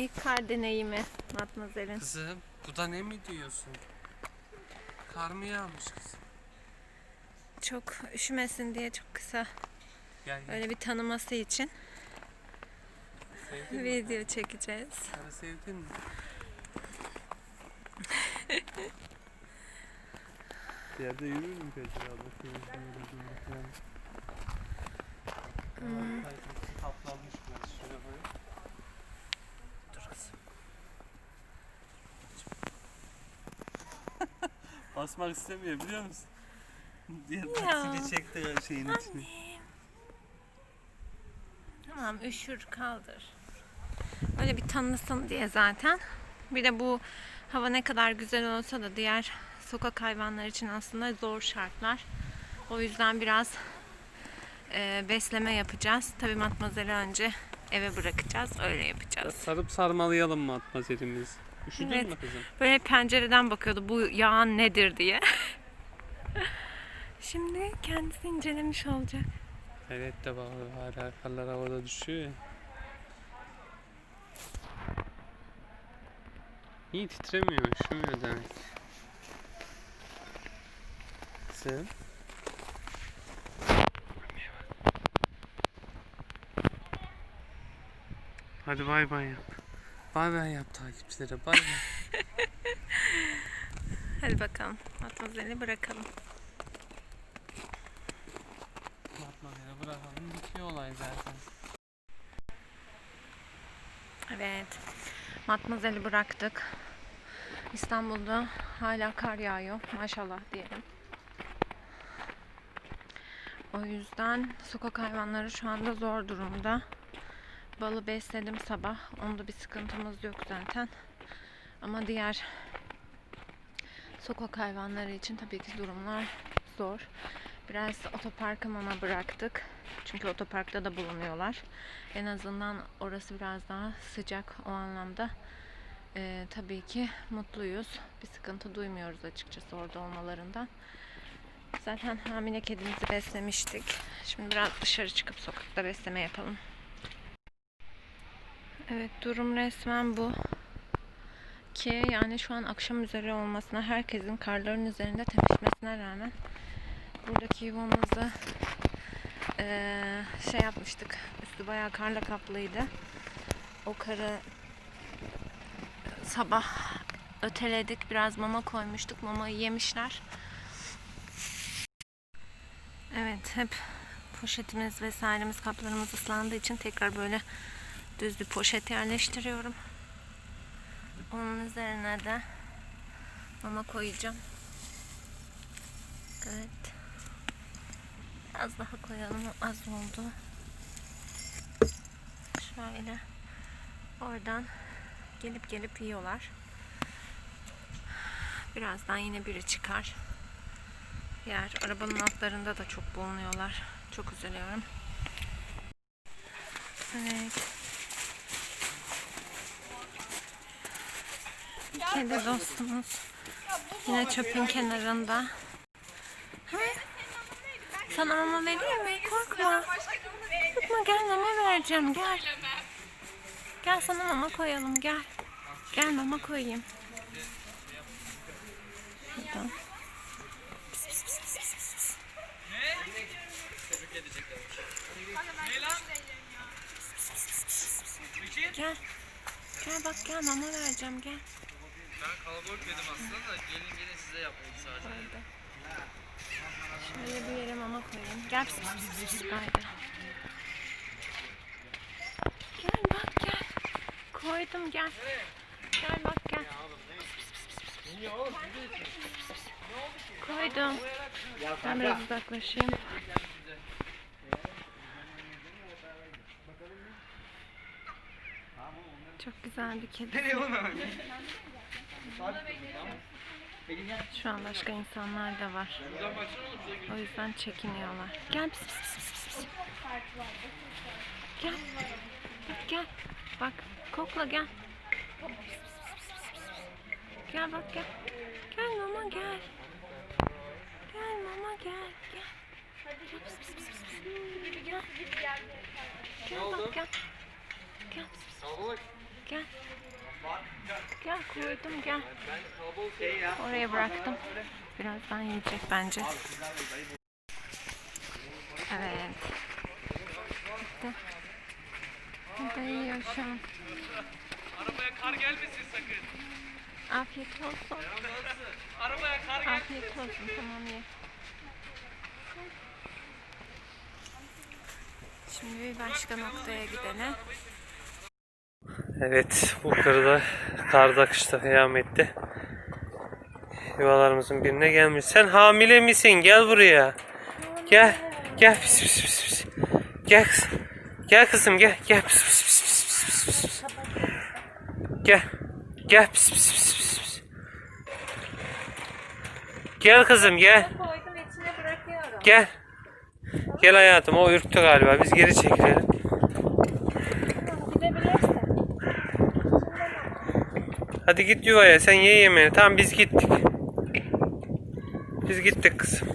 İlk kar deneyimi Matmazel'in. Kızım bu da ne mi diyorsun? Kar mı yağmış kızım? Çok üşümesin diye çok kısa Gel gel. öyle bir tanıması için Sevdin mi? video çekeceğiz. Karı sevdin mi? Bir yerde yürür mü peki abla? Hmm. Kaplanmış biraz şöyle böyle. Dur kızım. Basmak istemiyor biliyor musun? Diğer taksini çekti şeyin içine. Tamam üşür kaldır. Öyle bir tanısın diye zaten. Bir de bu hava ne kadar güzel olsa da diğer sokak hayvanları için aslında zor şartlar. O yüzden biraz e, besleme yapacağız. Tabii matmazeli önce eve bırakacağız. Öyle yapacağız. Sarıp sarmalayalım mı atmazelimiz? Üşüdün Evet. mü kızım? Böyle pencereden bakıyordu bu yağan nedir diye. Şimdi kendisi incelemiş olacak. Evet de hala karlar havada düşüyor ya. İyi titremiyor, üşümüyor demek. Kızım. Hadi bay bay yap. Bay bay yap takipçilere bay bay. Hadi bakalım. Matmazeli bırakalım. Yapmaları bırakalım bitiyor olay zaten. Evet. Matmazel'i bıraktık. İstanbul'da hala kar yağıyor. Maşallah diyelim. O yüzden sokak hayvanları şu anda zor durumda. Balı besledim sabah. Onda bir sıkıntımız yok zaten. Ama diğer sokak hayvanları için tabii ki durumlar zor. Biraz otoparka mama bıraktık. Çünkü otoparkta da bulunuyorlar. En azından orası biraz daha sıcak o anlamda. Ee, tabii ki mutluyuz. Bir sıkıntı duymuyoruz açıkçası orada olmalarından. Zaten hamile kedimizi beslemiştik. Şimdi biraz dışarı çıkıp sokakta besleme yapalım. Evet durum resmen bu. Ki yani şu an akşam üzeri olmasına herkesin karların üzerinde tepişmesine rağmen buradaki yuvamızı eee, şey yapmıştık. Üstü bayağı karla kaplıydı. O karı sabah öteledik. Biraz mama koymuştuk. Mamayı yemişler. Evet hep poşetimiz vesairemiz kaplarımız ıslandığı için tekrar böyle düz bir poşet yerleştiriyorum. Onun üzerine de mama koyacağım. Evet. Az daha koyalım. Az oldu. Şöyle. Oradan gelip gelip yiyorlar. Birazdan yine biri çıkar. Yer. Arabanın altlarında da çok bulunuyorlar. Çok üzülüyorum. Evet. Kedi dostumuz. Yine çöpün kenarında. Ha? Sana mama vereyim mi? Korkma. Korkma gel mama vereceğim gel. Gel sana mama koyalım gel. Gel mama koyayım. Şuradan. Gel. Gel bak gel mama vereceğim gel. Ben kalabalık dedim aslında da gelin gelin size yapmayın sadece. Orada. Şöyle bir yere mama koyayım. Gel. Haydi. Gel bak gel. Koydum gel. Gel bak gel. Koydum. Ben biraz uzaklaşayım. Çok güzel bir kedi. Şu an başka insanlar da var. O yüzden çekiniyorlar. Gel pis pis pis pis pis. Gel. Gel. Bak kokla gel. Gel bak gel. Gel mama gel. Gel mama gel. Gel. Gel pis pis pis pis. Gel. Gel bak gel. Gel pis. Gel. koydum gel. Oraya bıraktım. Birazdan yiyecek bence. Evet. Gitti. Burada yiyor şu an. Arabaya kar gelmesin sakın. Afiyet olsun. Arabaya kar Afiyet olsun tamam ye. Şimdi bir başka noktaya gidelim. Evet bu kırda karda kışta kıyamette yuvalarımızın birine gelmiş. Sen hamile misin? Gel buraya. Gel. Gel pis pis pis pis. Gel kızım. Gel kızım gel. Gel pis pis pis pis pis pis. Gel. Gel pis pis pis pis pis. Gel kızım gel. Gel. Gel hayatım o ürktü galiba. Biz geri çekilelim. Hadi git yuvaya sen ye yemeğini. Tamam biz gittik. Biz gittik kızım.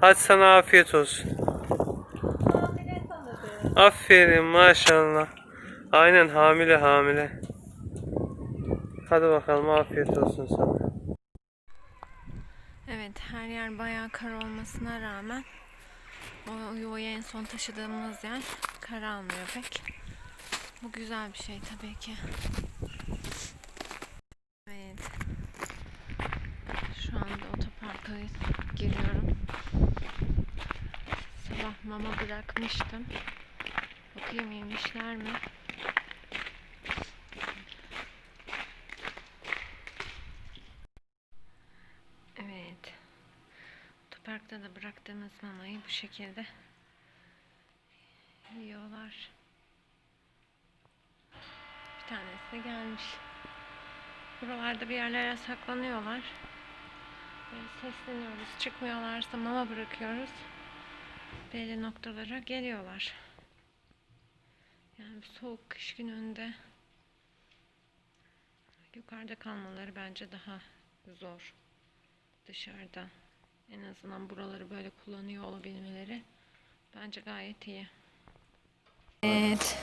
Hadi sana afiyet olsun. Aferin maşallah. Aynen hamile hamile. Hadi bakalım afiyet olsun sana. Evet her yer bayağı kar olmasına rağmen o yuvaya en son taşıdığımız yer kar almıyor pek. Bu güzel bir şey tabii ki. Evet. Şu anda otoparka giriyorum. Sabah mama bırakmıştım. Bakayım yemişler mi? Evet. Otoparkta da bıraktığımız mamayı bu şekilde yiyorlar. Bir tanesi de gelmiş. Buralarda bir yerlere saklanıyorlar. Sesleniyoruz. Çıkmıyorlarsa mama bırakıyoruz. Belli noktalara geliyorlar. Yani bir soğuk kış gününde yukarıda kalmaları bence daha zor dışarıda. En azından buraları böyle kullanıyor olabilmeleri bence gayet iyi. Evet.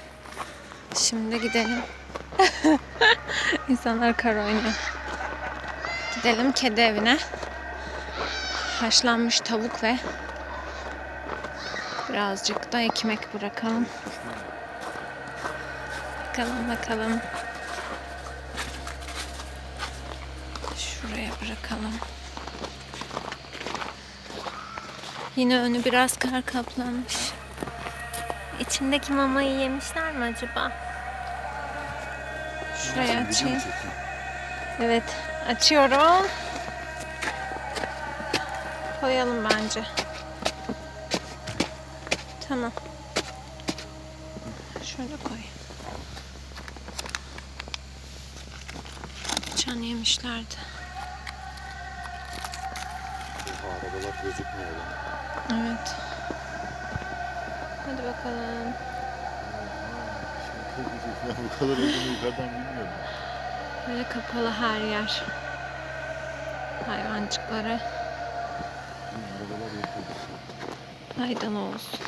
Şimdi gidelim. İnsanlar kar oynuyor. Gidelim kedi evine. Haşlanmış tavuk ve birazcık da ekmek bırakalım. Bakalım bakalım. Şuraya bırakalım. Yine önü biraz kar kaplamış. İçindeki mamayı yemişler mi acaba? Şuraya açayım. Evet, açıyorum. Koyalım bence. Tamam. Şöyle koy. Can yemişlerdi. Arabalar gözükmüyor. Evet. Hadi bakalım. Bu kadar olduğunu yukarıdan bilmiyordum. Böyle kapalı her yer. Hayvancıklara Arabalar yapıyor. faydalı olsun.